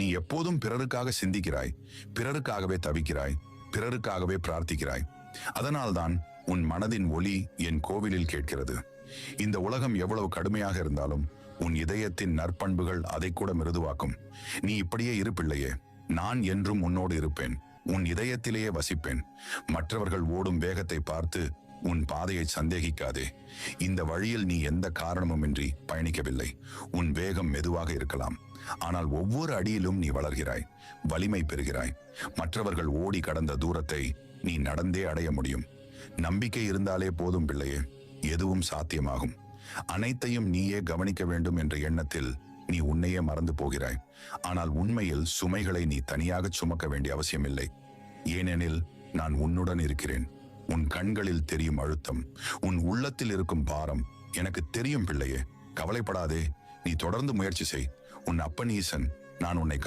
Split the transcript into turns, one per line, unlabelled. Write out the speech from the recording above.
நீ எப்போதும் பிறருக்காக சிந்திக்கிறாய் பிறருக்காகவே தவிக்கிறாய் பிறருக்காகவே பிரார்த்திக்கிறாய். அதனால்தான் உன் மனதின் ஒளி என் கோவிலில் கேட்கிறது. இந்த உலகம் எவ்வளவு கடுமையாக இருந்தாலும் உன் இதயத்தின் நற்பண்புகள் அதை கூட மிருதுவாக்கும். நீ இப்படியே இருப்பில்லையே நான் என்றும் உன்னோடு இருப்பேன் உன் இதயத்திலேயே வசிப்பேன். மற்றவர்கள் ஓடும் வேகத்தை பார்த்து உன் பாதையை சந்தேகிக்காதே. இந்த வழியில் நீ எந்த காரணமுமின்றி பயணிக்கவில்லை. உன் வேகம் மெதுவாக இருக்கலாம். ஆனால் ஒவ்வொரு அடியிலும் நீ வளர்கிறாய் வலிமை பெறுகிறாய். மற்றவர்கள் ஓடி கடந்த தூரத்தை நீ நடந்தே அடைய முடியும். நம்பிக்கை இருந்தாலே போதும் பிள்ளையே எதுவும் சாத்தியமாகும். அனைத்தையும் நீயே கவனிக்க வேண்டும் என்ற எண்ணத்தில் நீ உன்னையே மறந்து போகிறாய். ஆனால் உண்மையில் சுமைகளை நீ தனியாக சுமக்க வேண்டிய அவசியமில்லை. ஏனெனில் நான் உன்னுடன் இருக்கிறேன். உன் கண்களில் தெரியும் அழுத்தம் உன் உள்ளத்தில் இருக்கும் பாரம். எனக்கு தெரியும் பிள்ளையே. கவலைப்படாதே. நீ தொடர்ந்து முயற்சி செய். உன் அப்பன் ஈசன் நான் உன்னை